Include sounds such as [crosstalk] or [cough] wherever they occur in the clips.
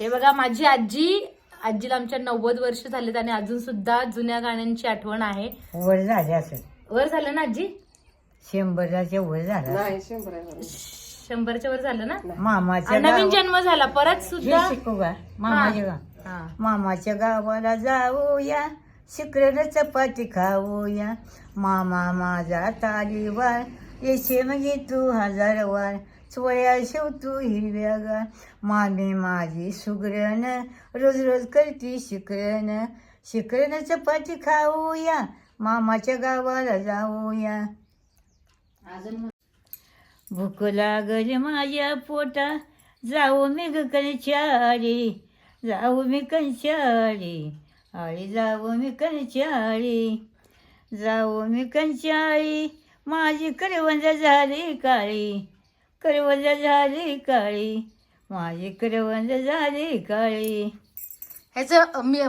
हे बघा माझी आजी आजीला आमच्या नव्वद वर्ष झालेत आणि अजून सुद्धा जुन्या गाण्यांची आठवण आहे. वर झाले असेल. वर झालं ना आजी? शंभराच्या वर झाला नाही शंभर आहे. शंभरच्या वर झालं ना? मामाच्या आणि नवीन गावा- जन्म झाला परत हे सुद्धा शिकू का मामाच्या गाव हा. मामाच्या गावाला जाऊया शिकरण चपाती खाऊया. मामा माझा तालीवार येशे म्हणजे तू हजार वार चोळ्या शेवतू हिरव्यागार मामी माझी सुगरण रोज रोज करती शिकरण. शिकरण चपाती खाऊया मामाच्या गावाला जाऊया. भूक लागल माझ्या पोटा जाऊ मी कंचाळी जाऊ मी कंचाळी आळी जाऊ मी कंचाळी जाऊ मी कंचाळी माझी करवंद झाली काळी. करवंद झाली काळी. माझी करवंद झाली काळी. ह्याच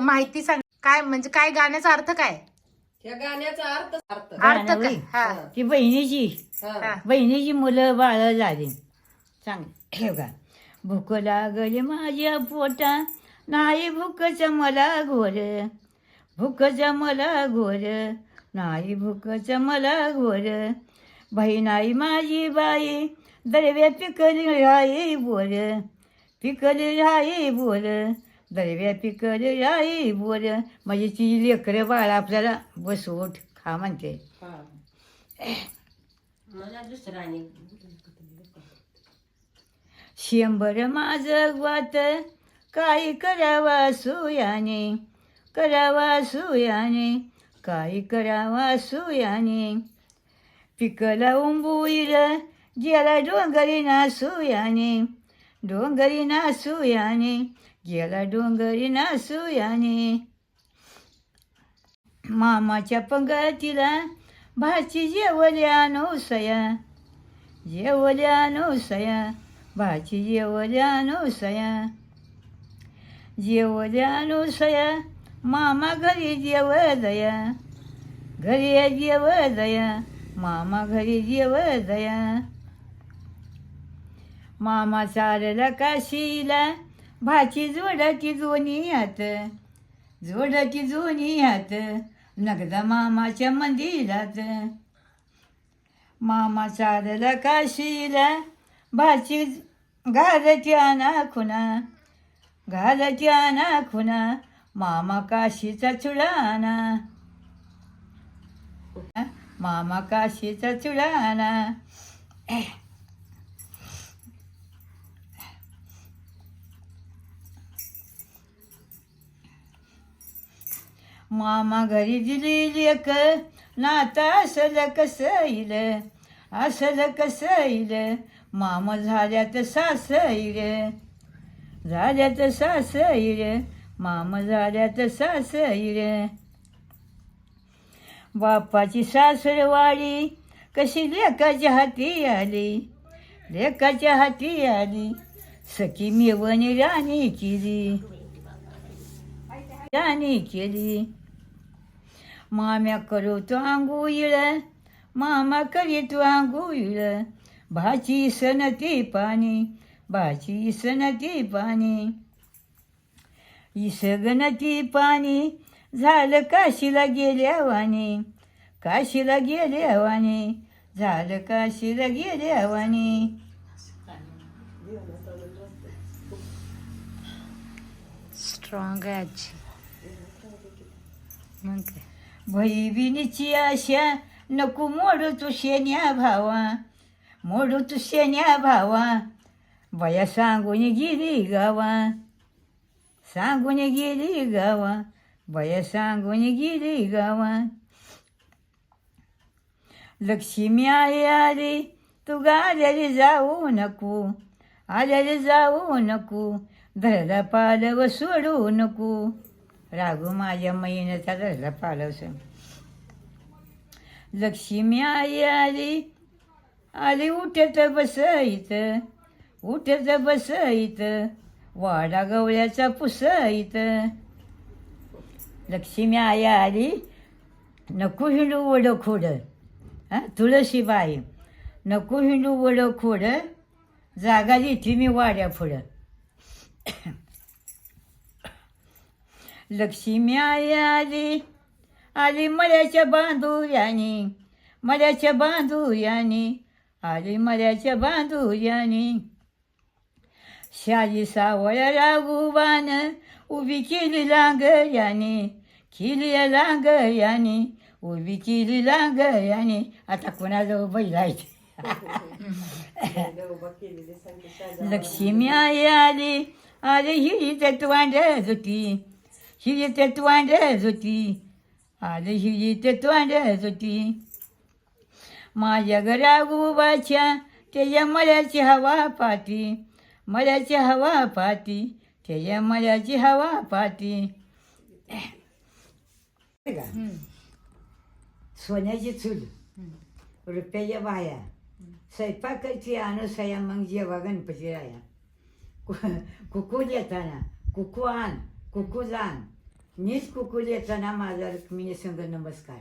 माहिती सांग काय म्हणजे काय गाण्याचा अर्थ काय? या गाण्याचा अर्थ अर्थ. अर्थ गाणं काय? होय. हा. ती बहिणीची. हा. बहिणीची मुलं बाळ झाली. सांग. हे का भूक लागली माझ्या पोटा. नाही भूकच मला घोर. भूकच मला घोर. नाही भूकच मला घोर. बहिणाई माझी बाई. दरव्या पिकली राई बोर पिकली राई बोर दरव्या पिकली राई बोर म्हणजे ती लेकरं बाळ आपल्याला बस उठ खा म्हणते हा. शंभर माझं वात काही करावा सुयाने करावा सुयाने काही करावा सुयाने पिकला उंबुईल गेला डोंगरी ना डोंगरी ना गेला डोंगरी नासुयानी मामाच्या पंगतीला भाची जेवल्या नवसया जेवल्या नवसया भाची जेवल्या नवसया जेवल्या नवसया मामा घरी जेवदया घरी जेव दया मामा घरी जेव दया मामा चालला काशीला भाची जोडाची दोन्ही हात जोडाची दोन्ही हात नगदा मामाच्या मंदिरात. मामा चालला काशीला भाची घालच्या ना खुना घालच्या ना खुना मामा काशीचा चुडाना. मामा काशीचा चुडाना. मामा घरी दिली लेक नाता असलं कसं येईल असलं कसं येईल मामा झाल्यात सास येईल झाल्यात सास येईल मामा झाल्यात सास येईल बापाची सासरवाडी कशी लेकाच्या हाती आली लेकाच्या हाती आली सखी मेवणी राणी केली राणी केली. माम्या करतो आंघोळ मामा करीतो आंघोळ भाची सनती पाणी भाची सनती पाणी इसगनती पाणी झालं काशीला गेल्या वाणी काशीला गेल्या वाणी झालं काशीला गेल्या वाणी स्ट्रॉंग आहे आजी मग काय भैबिनीची आशा नको मोडू तू शेण्या भावा मोडू तू शेण्या भावा. बया सांगून गेली गावा सांगून गेली गावा बया सांगून गेली गावा. लक्ष्मी आई आली तू रे जाऊ नको आल्याला जाऊ नको धरला पालव सोडू नको. राघू माझ्या महिन्याचा धरला पालवस लक्ष्मी आई आली आली उठत बस इथं उठत बस इथं वाडा गवळ्याचा पुस इथं लक्ष्मी आई आली नको हिंडू वड खोड. हां तुळशीबाई नको हिंडू वड खोड जागा देते मी वाड्या फुडं लक्ष्मी आई आली. आली मऱ्याच्या बांधुऱ्यानी मळ्याच्या बांधुऱ्यानी आली मळ्याच्या बांधुऱ्यानी शाली सावळ्या राघुबान उभी केली लांगयाने. केली लांगयाने. उभी केली लांगयाने. आता कोणाजवळ बैलायचे लक्ष्मी आई आली. आली ही तत्वांड होती ही तत्वांड होती. आली ही तत्वांड होती. माझ्या घरा उभाच्या त्याच्या मळ्याची हवा पाती मळ्याची हवा पाती त्याच्या मळ्याची हवा पाती सोन्याची चूल रुपयाच्या बाया. स्वयंपाकाची अनुसया मग जेव्हा गणपती राया. कुकू येताना कुकू आण. कुकू जाण मीच कुकू येताना माझा रुक्मिणी संग नमस्कार.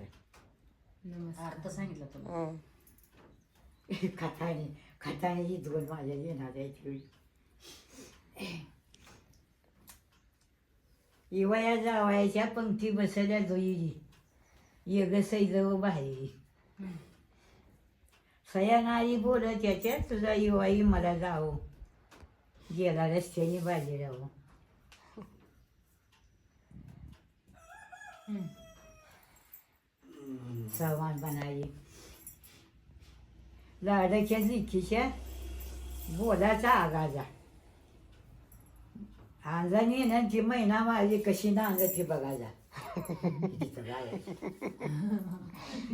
नमस्कार. सांगितलं तुला. [laughs] खाताने खाताने ही दोन माझ्या येणार आहेत इवया जावयाच्या पंक्ती बसल्या जोईली. येग सैजव बाहेरी. सया नाही बोलत त्याच्यात तुझा युवाई मला जाओ गेला रस्त्याने बाजीराव सामान बनाई. लाडाच्या लिखीच्या बोलाचा आगाजा. अंजानी ना ती महिना माझी कशी नांगती बघायला.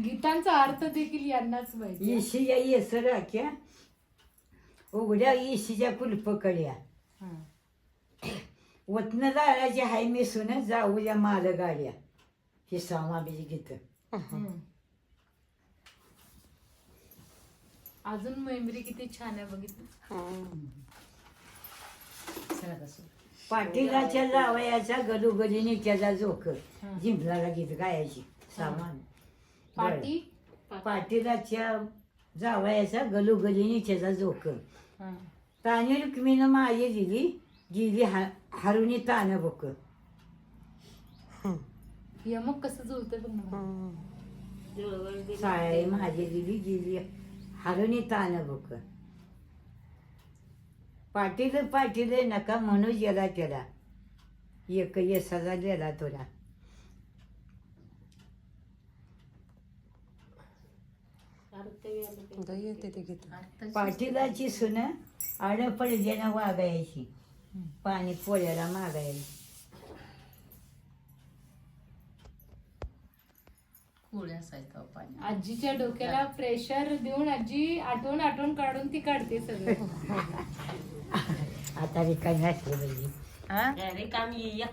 गीतांचा अर्थ देखील यांनाच माहिती येशीच्या येसर राख्या उघड्या येशीच्या कुलपकड्या. वतन जायचे हाय मी सुन जाऊया माल गाड्या हे सामाबीची गीत हं. अजून मेमरी किती छान आहे बघितलं पाटीलाच्या जावयाचा गडोगडीने त्याचा जोक जिंकलाला गीत गायची सामान पाटी पाटीलाच्या जावयाचा गलोगलीने त्याचा जोक हं. ताने रुक्मीनं माझी दिली गेली हा हारुनी तान बोक यमक कसं जुळतं बघ ना. साळी माझी दिली गेली. हारुनी तान बोक पाटील पाटील नका म्हणू गेला त्याला. एक येसाचा गेला तुला. पाटीलाची सुन आड पडल्यानं वागायची. पाणी पोळ्याला मागायची आजीच्या डोक्याला प्रेशर देऊन आजी आठवण आठवण काढून ती काढते सगळं. [laughs] आता रिकामी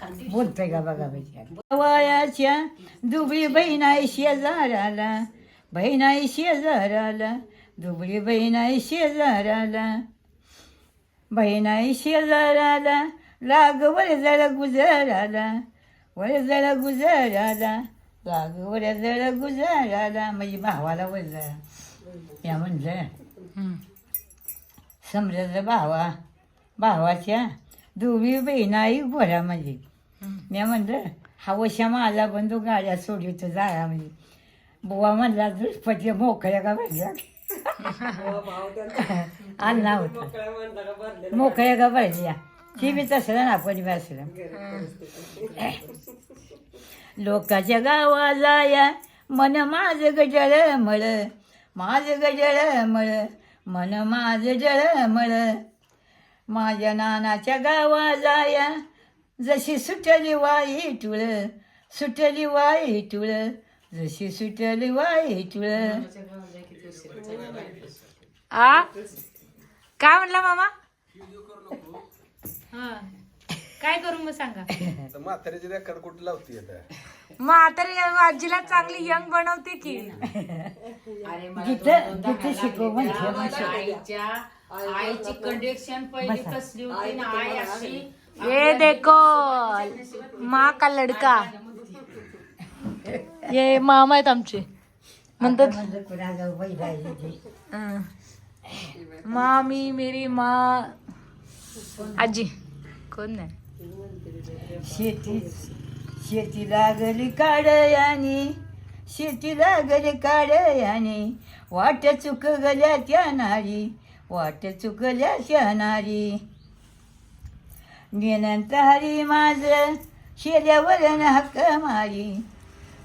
असली पाहिजे बोलतोय का बघा पाहिजे वयाच्या दुबळी बहिणाई शेजाराला बहिणाई शेजाराला दुबळी बहिणाई शेजाराला बहिणाई शेजाराला लाग वर जळ गुजराला वर जळ गुजराला लाग वर जळ गुजराला म्हणजे भावाला वर जळा या म्हणलं समजायचं भावा भावाच्या दुबी बहिणाई गोऱ्या म्हणजे. मी म्हणलं हवशा माझा बंधू गाड्या सोडतो जाया म्हणजे. बुवा म्हणला दुष्पती मोकळ्या का भरल्या? अण्णा होता. मोकळ्या का भरल्या? तसं ना आपण बी असलं लोकाच्या गावाला या मन माझ गजळ मळ माझ गजळ मळ मन माझ जळ मळ. माझ्या नानाच्या गावाला या जशी सुटली वाई तुळ सुटली वाई तुळ जशी सुटली वाई तुळ आ? काय म्हणला मामा? हा. काय करू मग सांगा. [laughs] तर म्हाताऱ्याची रेकॉर्ड कुठे लावती आता? म्हातारी आजीला चांगली यंग बनवते की. जिथं जिथं शिकव म्हणजे आईच्या आईची कंडिक्शन पहिली. कसली होती ना आई अशी ये देखो माँ का लड़का. ये मामा आहेत आमचे. म्हणतात हं. मामी मेरी माँ आजी. कोण नाही. शेती शेती लागली काढयानी शेती लागली काढयानी वाट चुकगल्या त्या नारी वाट चुकल्या त्या नारी. नेनंत हरी माझ शेल्यावरन हक्क मारी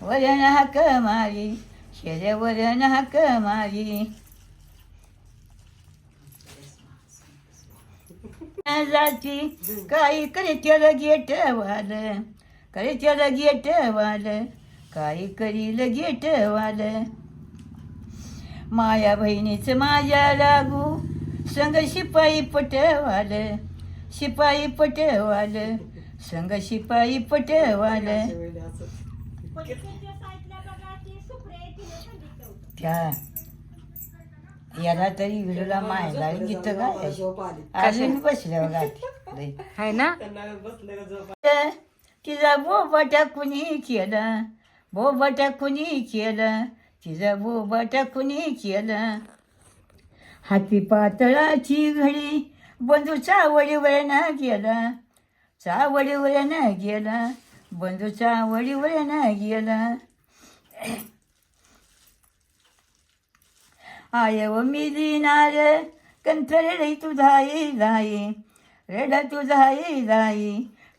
वरण हक्क मारी शेल्यावरन हक्क मारी. जाती काही त्याला गेट वाल करीत्याला गेट वाल काही करील गेट वाल माया बहिणीच माझ्या लागू संग शिपाई पटवाल शिपाई पटवाल संग शिपाई पटवाल. त्या याला तरी विडूला मायला गीत गाय अजून बसल्या गाठी आहे ना? तिचा बोबाटा कुणी केला? बोबाटा कुणी केला? तिचा बोबाटा कुणी केला? हाती पातळाची घडी बंधू चावडीवर ना गेला. चावडीवर ना गेला. बंधू चावडीवर ना गेला. आय व मिली नार कंथर रई तुझाई जाई रेड तुझाई जाई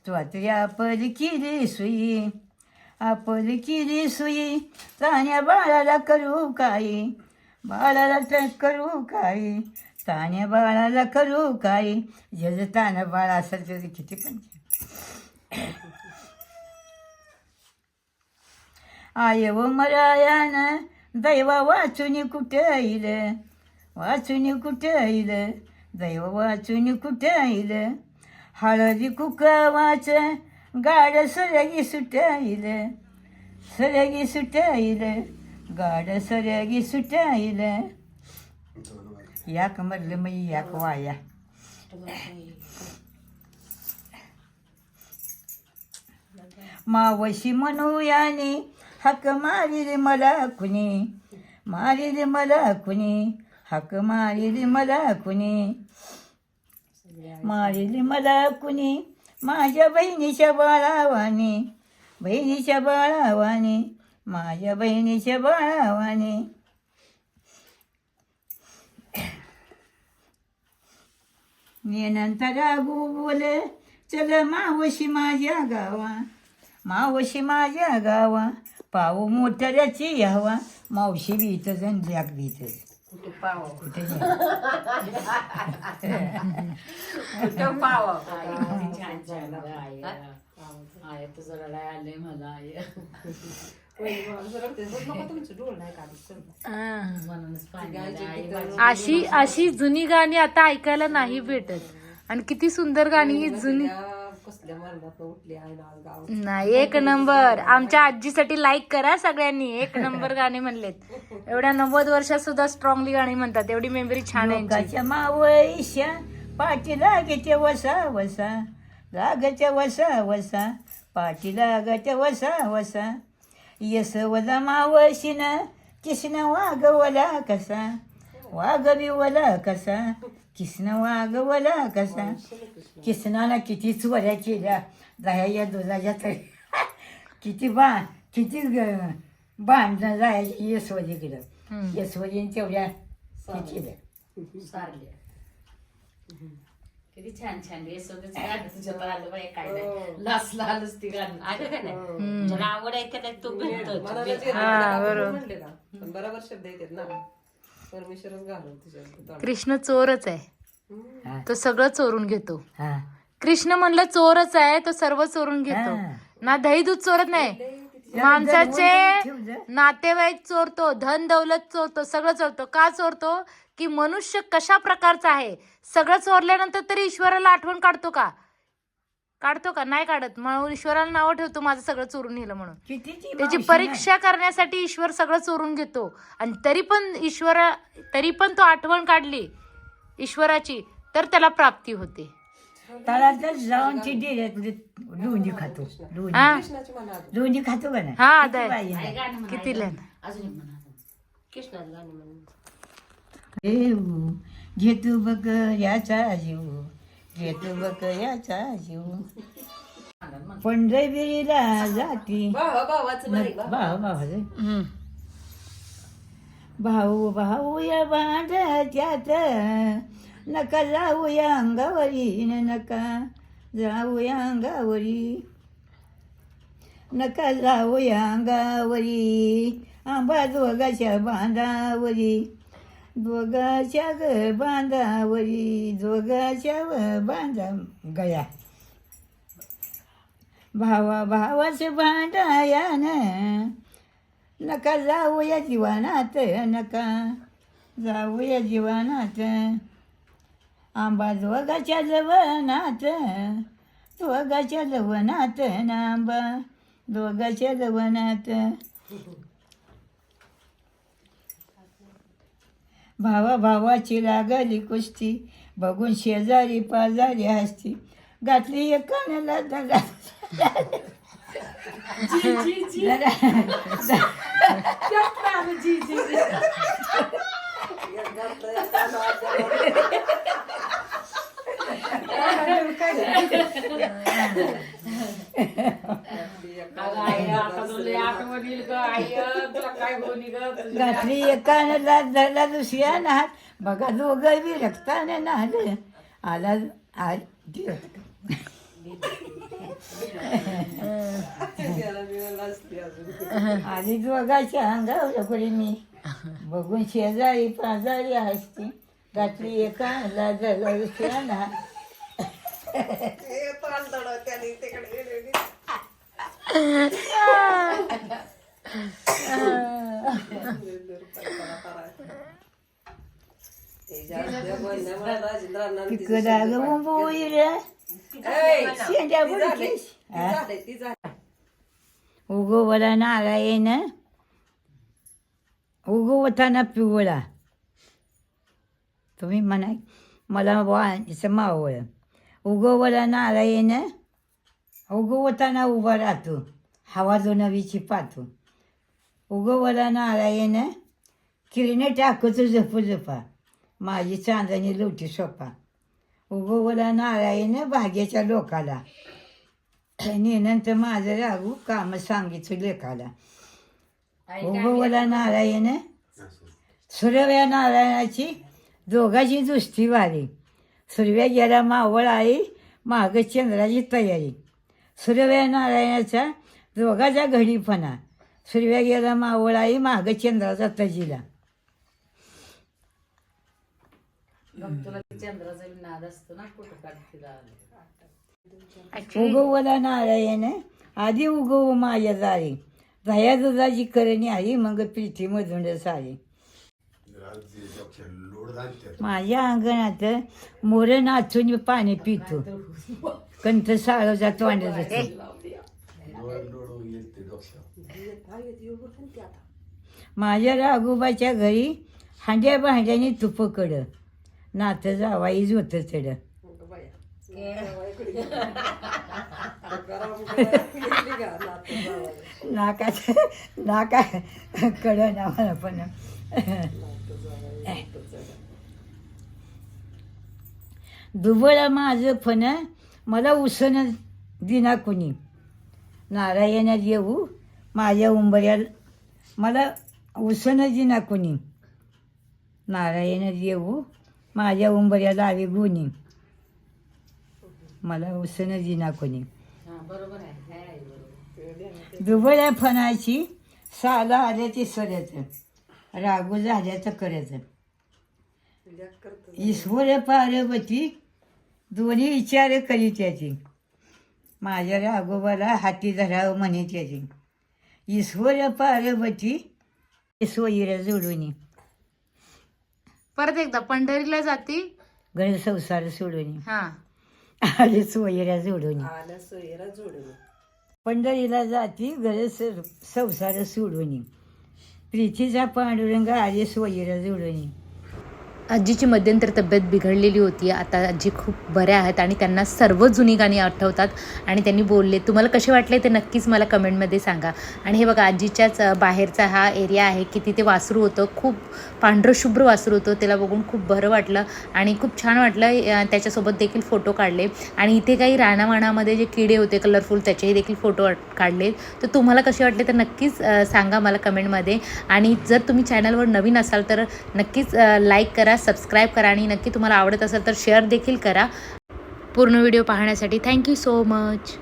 त्वात्री आपल किरी सुई आपल किरी सुई ताण्या बाळाला करू काही बाळाला तर करू काही ताण्या बाळाला करू काही जज ताना बाळ असेल तर किती पण आय व दैवा वाचून कुठे आईल वाचून कुठे आईल दैव वाचून कुठे आईल हळदी कुक वाच गाड सरगी सुट आईल सरगी सुट आईल गाड सरगी सुट आईल याक म्हटलं मग याक वाया मावशी म्हणूयाने हक मारिले मला कुणी मारिले मला कुणी हक मारिले मला कुणी मारिले मला कुणी माझ्या बहिणीच्या बाळावाने बहिणीच्या बाळावाने माझ्या बहिणीच्या बाळावाने मी नंतर रागू बोले चल मावशी माझ्या गावा मावशी माझ्या गावा पाऊ मोठऱ्याची हवा मावशी बीतच आणि जॅक बीतच कुठे पाव कुठे जा. कुठं पाव छान छान आय तुझं रडाय आलंय मला आय म्हणूनच पाणी आलं. आई माझी अशी अशी जुनी गाणी आता ऐकायला नाही भेटत आणि किती सुंदर गाणी ही जुनी नाही एक नंबर. आमच्या आजीसाठी लाईक करा सगळ्यांनी. एक नंबर गाणे म्हणलेत. एवढ्या नव्वद वर्षात सुद्धा स्ट्रॉंगली गाणी म्हणतात. एवढी मेमरी छान आहे यांची. लोकाच्या मावैशा पाठी लागते वसा वसा लागते वसा वसा पाठी लागते वसा वसा. यशवदा मावशीन किसन वागवला कसा वागविवला कसा. किसन वागवला कसा? किसनाला किती चोऱ्या केल्या? दह्या या दुधाच्या तरी. किती बा किती भांडणं जायची यशवदीकडं हम्म. यशवदीने तेवढ्या हे केल्या. सारली किती छान छान. गाणं काय नाही. लासला आलंच ती गाणं आलं का नाही? ज्याला आवड आहे तो भेटतो हा बरोबर. बरोबर शब्द येतात ना. परमेश्वरच घालून तुझ्या कृष्ण चोरच आहे. हा. तो सगळं चोरून घेतो. कृष्ण म्हणलं चोरच आहे तो सर्व चोरून घेतो. ना दही दूध चोरत नाही. माणसाचे नातेवाईक चोरतो धन दौलत चोरतो सगळं चोरतो. का चोरतो? की मनुष्य कशा प्रकारचा आहे? सगळं चोरल्यानंतर तरी ईश्वराला आठवण काढतो का? काढतो का? नाही काढत. म्हणून ईश्वराला नावं ठेवतो माझं सगळं चोरून नेलं म्हणून. त्याची मावशी परीक्षा करण्यासाठी ईश्वर सगळं चोरून घेतो. आणि तरी पण ईश्वर तरी पण तो आठवण काढली ईश्वराची तर त्याला प्राप्ती होते. नाही. तळातच जाऊन ती डेऱ्यातली लोणी खातो. लोणी. हा. लोणी खातो का नाही? हा किती अदाय बाई आई आहे. गाणं म्हणायचं. किती लेन अजून एक म्हणा कृष्णाचं गाणं म्हणून देऊ घे तू बघ याचा जीव. घे तू बघ याचा जीव. [laughs] पंढरगिरीला जाती. भावा भावाचं. भाऊ भाऊ हम्म. भाऊ भाऊ या त्यात नका जाऊया अंगावरी न नका जाऊया अंगावरी. नका जाऊया अंगावरी आंबा दोघाच्या बांधावरी. दोघाच्या ग बांधावरी दोघाच्या व बांधा गया. भावा भावाचं भांडायान नका जाऊया जीवनात नका जाऊया जीवनात. आंबा दोघाच्या जोगाच्या दोघाच्या ना आंबा दोघाच्या जवनात भावा भावाची लागली कुस्ती. बघून शेजारी पाजारी हसती. घातली एक कानाला [laughs] गाठली एका आई, झाला धरला दुसऱ्या नात बघा दोघं बी रक्ताने नाहलं. आला आज आधी मिळालं दोघाच्या अंगावर पडी मी. बघून शेजारी पाजारी हसती. घातली एकाला धरला दुसऱ्या नाहात हे तांदळ तिकडे गेलेली. ते जास्त बोलण्यामुळे राजेंद्रांना आणि तिचं तिकडं अगं बोईल ऐ, शेंड्या ती झाली, बुडकीस ती झाली, ती झाली. उगवला नारायण उगवताना पिवळा तुम्ही म्हणाय मला वाचं मावळ उगवला नारायण उगवताना उभा राहतो. हवा जो नवीची पाहतो. उगवला नारायण किरणे टाकतो झोप झोपा. माझी चांदणी लोटी सोपा. उगवला नारायण भाग्याच्या लोकाला. नंतर माझं रागू काम सांगितलं लेखाला. उगवला नारायण सुरव्या नारायणाची दोघाची दुसती वारी. सुरव्या गेला मावळ आई माग चंद्राची तयारी. सुरव्या नारायणाचा दोघाचा घडीपणा. सुरव्या गेला मावळ आई माग चंद्राचा तजिला. उगवला नारायण आधी उगव माया जाळी दया दुधाची करणी आई मग प्रीतीमधून सारी. माझ्या अंगणात मोर नाचून पाणी पितो. कंठ साळवचा तोंडात माझ्या राघोबाच्या घरी हांड्या भांड्याने तुप कड नातं जावाई जोत चढ अगं बाया. जावयाकडे गेली. गरम गरम घेतली का नातू जावया. नाकात नाका कड ना मला पण दुबळा माझं फन मला उसन दिना कुणी. नारायणात येऊ माझ्या उंबऱ्या मला उसन दिना कुणी. नारायणात येऊ माझ्या उंबऱ्या लावी गुणी. मला उसन दिना कुणी. दुबळ्या फणाची साला आल्याची सऱ्याचं रागू झाल्याचं करायचं. करतं. ईश्वर पार्वती दोन्ही विचार करी त्याची. माझ्या राघोबाला हाती धरावं म्हणे त्याची. ईश्वर पार्वती सोयीला जोडून परत एकदा पंढरीला जाती? घर संसार सोडून. हा. आले सोयीला जोडून आल्या सोयीला जोडून पंढरीला जाती घर संसार सोडून. प्रीतीचा पांडुरंग आले सोयीला जोडून आजीची मध्यंतर तब्येत बिघडलेली होती. आता आजी खूप बऱ्या आहेत आणि त्यांना सर्व जुनी गाणी आठवतात आणि त्यांनी बोलले तुम्हाला कसे वाटले ते नक्कीच मला कमेंटमध्ये सांगा. आणि हे बघा आजीच्याच बाहेरचा हा एरिया आहे की तिथे वासरू होतं खूप पांढरं शुभ्र वासरू होतं. त्याला बघून खूप बरं वाटलं आणि खूप छान वाटलं त्याच्यासोबत देखील फोटो काढले. आणि इथे काही रानावाणामध्ये जे किडे होते कलरफुल त्याचेही देखील फोटो काढले. तर तुम्हाला कसे वाटले तर नक्कीच सांगा मला कमेंटमध्ये. आणि जर तुम्ही चॅनलवर नवीन असाल तर नक्कीच लाईक करा करा सबस्क्राईब करा आणि नक्की तुम्हाला आवडत असेल तर शेअर देखील करा. पूर्ण व्हिडिओ पाहण्यासाठी थँक्यू सो मच.